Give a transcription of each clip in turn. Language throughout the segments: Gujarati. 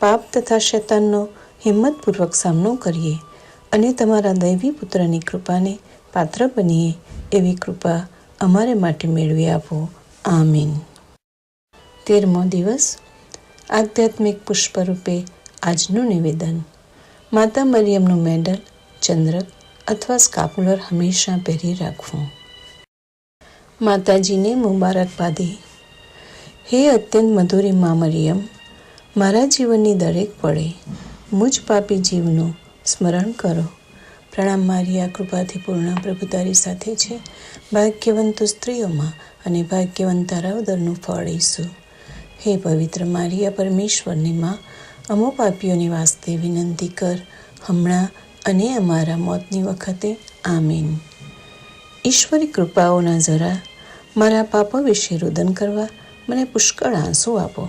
પાપ તથા શૈતાનનો હિંમતપૂર્વક સામનો કરીએ અને તમારા દૈવી પુત્રની કૃપાને પાત્ર બનીએ એવી કૃપા અમારે માટે મેળવી આપો. આમીન. તેરમો દિવસ. આધ્યાત્મિક પુષ્પરૂપે આજનું નિવેદન. માતા મરિયમનું મેડલ, ચંદ્રક અથવા સ્કાપ્યુલર હંમેશા પહેરી રાખવું. માતાજીને મુબારકબાદી. હે અત્યંત મધુરી મા મરિયમ મારા જીવનની દરેક પળે મુજ પાપી જીવનું સ્મરણ કરો. પ્રણામ મારી આ કૃપાથી પૂર્ણ પ્રભુ તારી સાથે છે. ભાગ્યવંત સ્ત્રીઓમાં અને ભાગ્યવંત તારાવદરનું ફળ ઈસુ. હે પવિત્ર મારિયા પરમેશ્વરની માં, અમો પાપીઓની વાસ્તે વિનંતી કર, હમણાં અને અમારા મોતની વખતે, આમીન. ઈશ્વરી કૃપાઓના જરા, મારા પાપો વિશે રુદન કરવા, મને પુષ્કળ આંસુ આપો.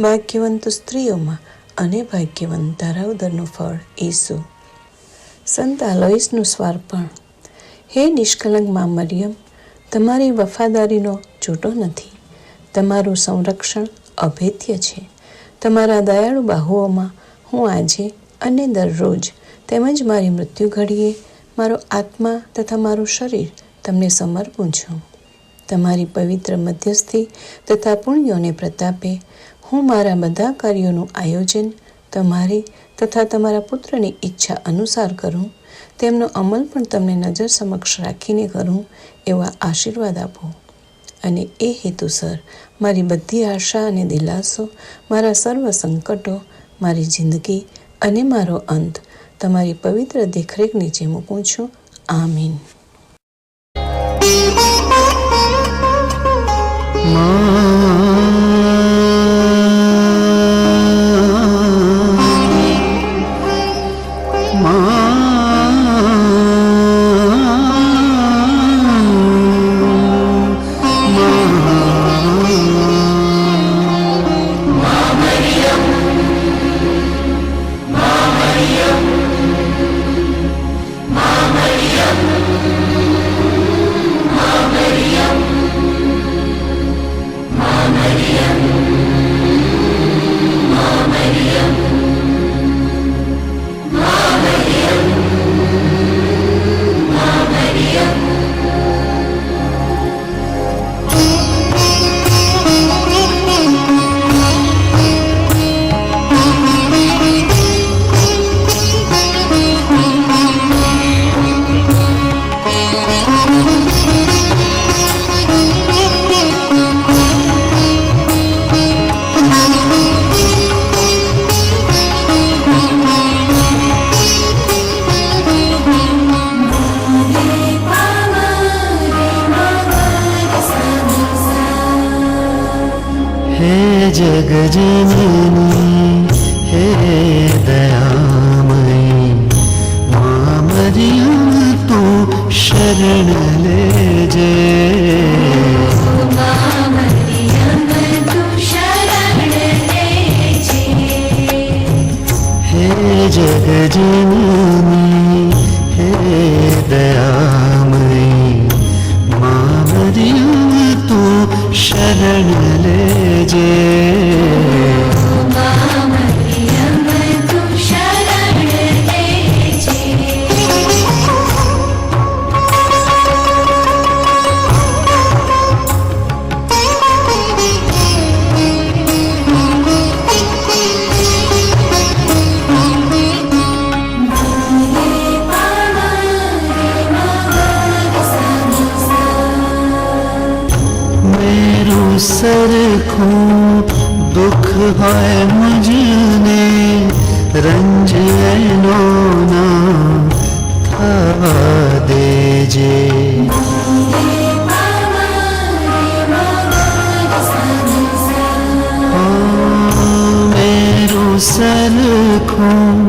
ભાગ્યવંત સ્ત્રીઓમાં અને ભાગ્યવંત તારા ઉદરનું ફળ ઈસુ. સંત આલોઈસનું સ્વાર્પણ. હે નિષ્કલંક મા મરિયમ, તમારી વફાદારીનો છૂટો નથી. તમારું સંરક્ષણ અભેદ્ય છે. તમારા દયાળુ બાહુઓમાં હું આજે અને દરરોજ તેમજ મારી મૃત્યુ ઘડીએ મારો આત્મા તથા મારું શરીર તમને સમર્પું છું. તમારી પવિત્ર મધ્યસ્થી તથા પુણ્યોને પ્રતાપે હું મારા બધા કાર્યોનું આયોજન તમારી તથા તમારા પુત્રની ઈચ્છા અનુસાર કરું, તેમનો અમલ પણ તમને નજર સમક્ષ રાખીને કરું એવા આશીર્વાદ આપો. અને એ હેતુસર મારી બધી આશા અને દિલાસો, મારા સર્વ સંકટો, મારી જિંદગી અને મારો અંત તમારી પવિત્ર દેખરેખ નીચે મૂકું છું. આમીન. મા હે સરખું દુઃખ હોય મુજને રંજ એનો ના થવા દેજે સરખું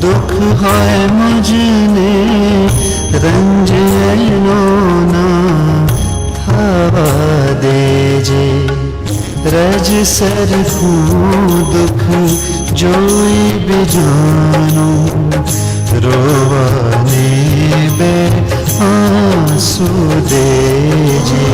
દુઃખ હોય મુજને સરખું દુઃખ જોઈ બીજાનું રોવાને બે આંસુ દેજે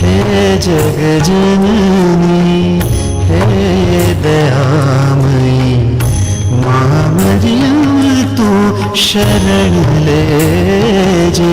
હે જગજનની હે દયામયી મા મરિયા શરણ લેજે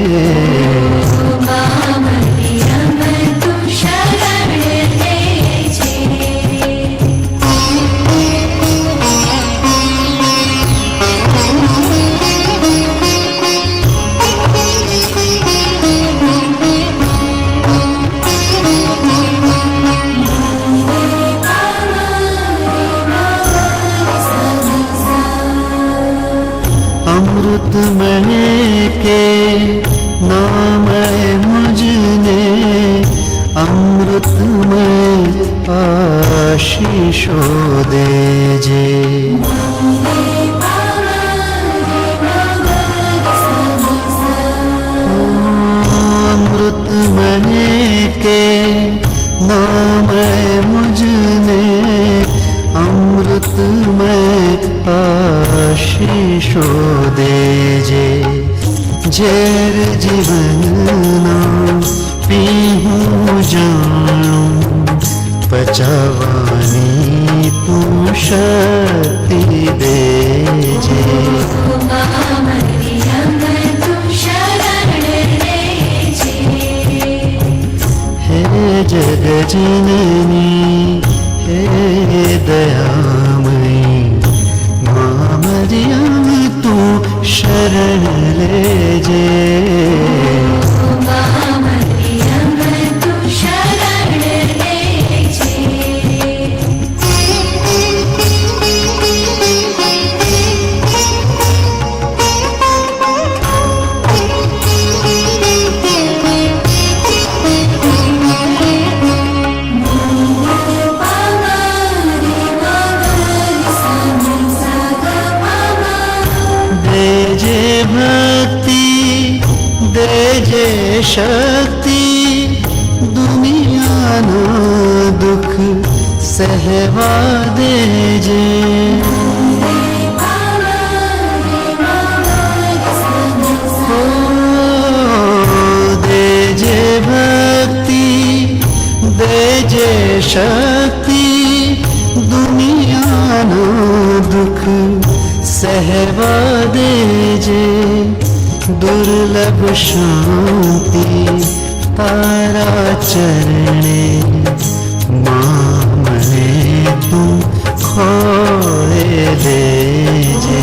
अमृत के नाम है मुझने अमृतमय आशीषो देजे अमृतमय के नाम है અમૃત મેં આશીષો દેજે ઝેર જીવનના પી હું જાણું પચાવવાની તું શક્તિ દેજે હે જગજનની હે દયામયી. મા મરિયમ તું શરણ લેજે. શક્તિ દુનિયાના દુઃખ સહેવા દેજે દુર્લભ શાંતિ તારા ચરણે મા મને તું ખોળે દેજે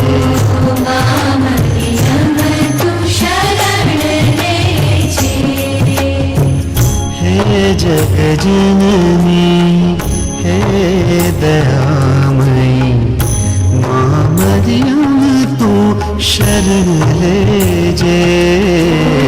હે જગજનની હે દયામયી મા મરિયમ તું શરણ લેજે